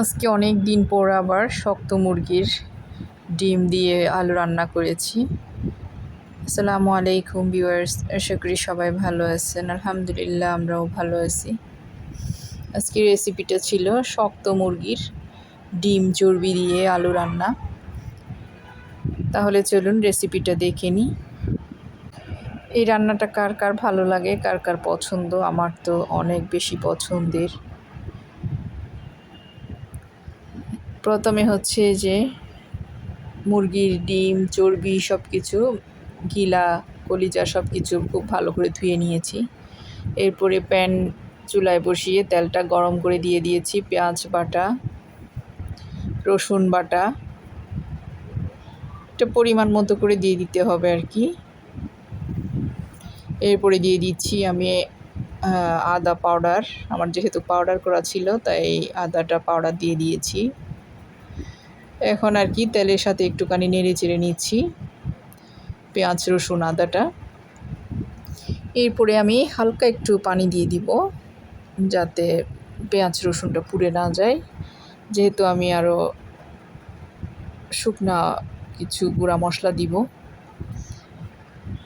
আজকে অনেক দিন পর আবার শক্ত মুরগির ডিম দিয়ে আলু রান্না করেছি। আসসালামু আলাইকুম ভিউয়ার্স, আশা করি সবাই ভালো আছেন। আলহামদুলিল্লাহ, আমরাও ভালো আছি। আজকে রেসিপিটা ছিল শক্ত মুরগির ডিম চর্বি দিয়ে আলু রান্না। তাহলে চলুন রেসিপিটা দেখে নিই। এই রান্নাটা কার কার ভালো লাগে, কার কার পছন্দ? আমার তো অনেক বেশি পছন্দের। প্রথমে হচ্ছে যে মুরগির ডিম, চর্বি সব কিছু গিলা, কলিজা সব কিছু খুব ভালো করে ধুয়ে নিয়েছি। এরপরে প্যান চুলায় বসিয়ে তেলটা গরম করে দিয়ে দিয়েছি, পেঁয়াজ বাটা, রসুন বাটা। এটা পরিমাণ মতো করে দিয়ে দিতে হবে আর কি। এরপরে দিয়ে দিচ্ছি আমি আদা পাউডার। আমার যেহেতু পাউডার করা ছিল, তাই আদাটা পাউডার দিয়ে দিয়েছি। এখন আর কি তেলের সাথে একটুখানি নেড়ে চেড়ে নিচ্ছি। পেঁয়াজ, রসুন, আদাটা। এরপরে আমি হালকা একটু পানি দিয়ে দিব, যাতে পেঁয়াজ, রসুনটা পুড়ে না যায়। যেহেতু আমি আরও শুকনা কিছু গুঁড়া মশলা দিব।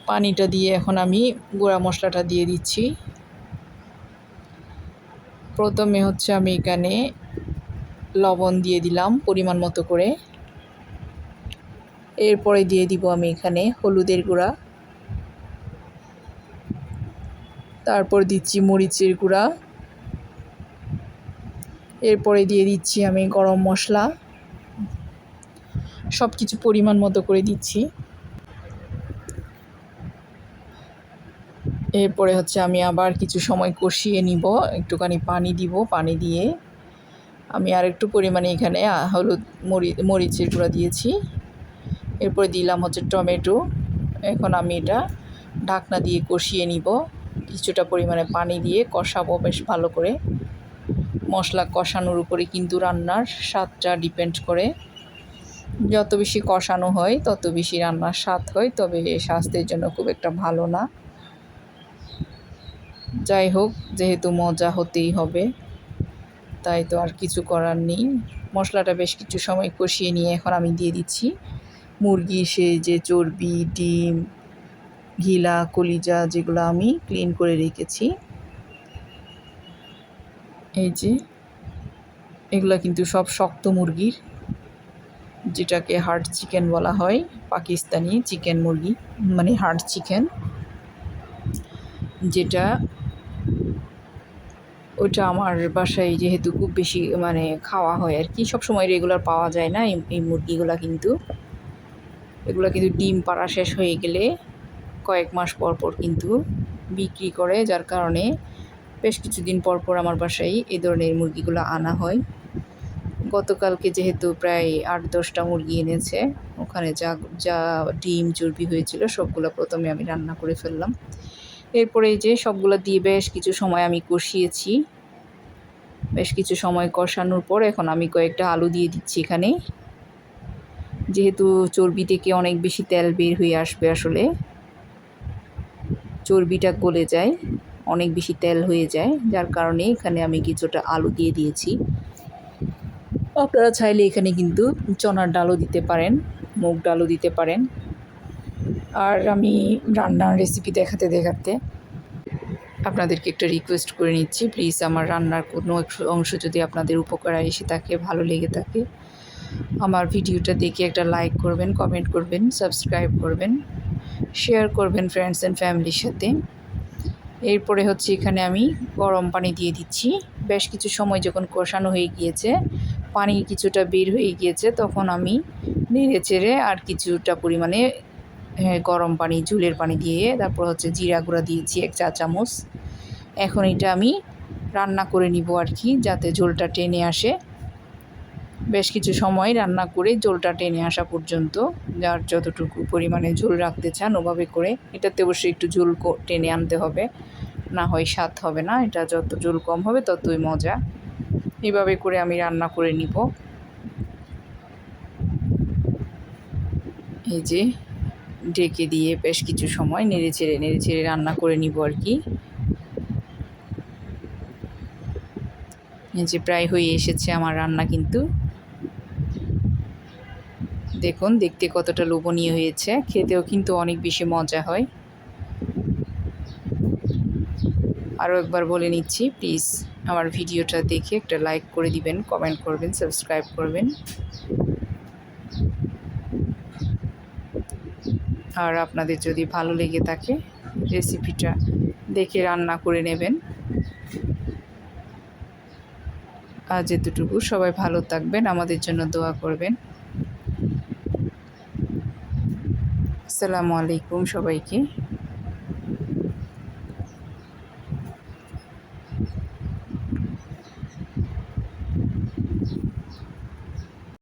পানিটা দিয়ে এখন আমি গুঁড়া মশলাটা দিয়ে দিচ্ছি। প্রথমে হচ্ছে আমি এখানে লবণ দিয়ে দিলাম পরিমাণ মতো করে। এরপরে দিয়ে দিব আমি এখানে হলুদের গুঁড়া। তারপর দিচ্ছি মরিচের গুঁড়া। এরপরে দিয়ে দিচ্ছি আমি গরম মশলা। সব কিছু পরিমাণ মতো করে দিচ্ছি। এরপরে হচ্ছে আমি আবার কিছু সময় কষিয়ে নিব। একটুখানি পানি দিব, পানি দিয়ে। আমি আর একটু পরিমাণে এখানে হলুদ মরি, মরিচের গুঁড়া দিয়েছি। এরপরে দিলাম হচ্ছে টমেটো। এখন আমি এটা ঢাকনা দিয়ে কষিয়ে নিব। কিছুটা পরিমাণে পানি দিয়ে কষাবো বেশ ভালো করে। মশলা কষানোর উপরে কিন্তু রান্নার স্বাদটা ডিপেন্ড করে। যত বেশি কষানো হয়, তত বেশি রান্নার স্বাদ হয়, তবে স্বাস্থ্যের জন্য খুব একটা ভালো না। যাই হোক, যেহেতু মজা হতেই হবে। তাই তো আর কিছু করার নেই। মশলাটা বেশ কিছু সময় কষিয়ে নিয়ে এখন আমি দিয়ে দিচ্ছি। মুরগি সে যে চর্বি, ডিম, ঘিলা, কলিজা যেগুলো আমি ক্লিন করে রেখেছি। এই যে, এগুলো কিন্তু সব শক্ত মুরগির, যেটাকে হার্ড চিকেন বলা হয়, পাকিস্তানি চিকেন মুরগি মানে হার্ড চিকেন যেটা ওইটা আমার বাসায় যেহেতু খুব বেশি মানে খাওয়া হয় আর কি, সবসময় রেগুলার পাওয়া যায় না এই মুরগিগুলো কিন্তু। এগুলো কিন্তু ডিম পাড়া শেষ হয়ে গেলে কয়েক মাস পর পর কিন্তু বিক্রি করে, যার কারণে বেশ কিছুদিন পর পর আমার বাসায় এই ধরনের মুরগিগুলো আনা হয়। গতকালকে যেহেতু প্রায় আট, দশটা মুরগি এনেছে, ওখানে যা যা ডিম, চর্বি হয়েছিল সবগুলো প্রথমে আমি রান্না করে ফেললাম। এরপরে যে সবগুলো দিয়ে বেশ কিছু সময় আমি কষিয়েছি। বেশ কিছু সময় কষানোর পর এখন আমি কয়েকটা আলু দিয়ে দিচ্ছি এখানে। যেহেতু চর্বি থেকে অনেক বেশি তেল বের হয়ে আসবে আসলে। চর্বিটা গলে যায়, অনেক বেশি তেল হয়ে যায়, যার কারণে এখানে আমি কিছুটা আলু দিয়ে দিয়েছি। আপনারা চাইলে এখানে কিন্তু চনার ডালও দিতে পারেন, মুগ ডালও দিতে পারেন। আর আমি রান্নার রেসিপি দেখাতে দেখাতে আপনাদেরকে একটা রিকোয়েস্ট করে নিচ্ছি। প্লিজ আমার রান্নার কোনো অংশ যদি আপনাদের উপকারে এসে থাকে, ভালো লেগে থাকে, আমার ভিডিওটা দেখে একটা লাইক করবেন কমেন্ট করবেন সাবস্ক্রাইব করবেন শেয়ার করবেন ফ্রেন্ডস অ্যান্ড ফ্যামিলির সাথে। এরপরে হচ্ছে এখানে আমি গরম পানি দিয়ে দিচ্ছি। বেশ কিছু সময় যখন কষানো হয়ে গিয়েছে, পানি কিছুটা বের হয়ে গিয়েছে, তখন আমি নেড়ে চেড়ে আর কিছুটা পরিমাণে গরম পানি ঝুলের পানি দিয়ে তারপর হচ্ছে জিরা গুঁড়া দিয়েছি, এক চা চামচ। এখন এটা আমি রান্না করে নিব আর কি, যাতে ঝোলটা টেনে আসে। বেশ কিছু সময় রান্না করে ঝোলটা টেনে আসা পর্যন্ত, যার যতটুকু পরিমাণে ঝোল রাখতে চান ওভাবে করে। এটাতে অবশ্যই একটু ঝোল টেনে আনতে হবে। না হয় স্বাদ হবে না, এটা যত ঝোল কম হবে ততই মজা। এভাবে করে আমি রান্না করে নিব। এই যে ঢেকে দিয়ে বেশ কিছু সময় নেড়ে চেড়ে নেড়ে চেড়ে রান্না করে নিব আর কি। যে প্রায় হয়ে এসেছে আমার রান্না কিন্তু। দেখুন, দেখতে কতটা লোভনীয় হয়েছে। খেতেও কিন্তু অনেক বেশি মজা হয়। আরও একবার বলে নিচ্ছি, প্লিজ আমার ভিডিওটা দেখে একটা লাইক করে দিবেন, কমেন্ট করবেন, সাবস্ক্রাইব করবেন। আর আপনাদের যদি ভালো লেগে থাকে রেসিপিটা দেখে রান্না করে নেবেন। আজ এতটুকু। সবাই ভালো থাকবেন, আমাদের জন্য দোয়া করবেন। আসসালামু আলাইকুম সবাইকে।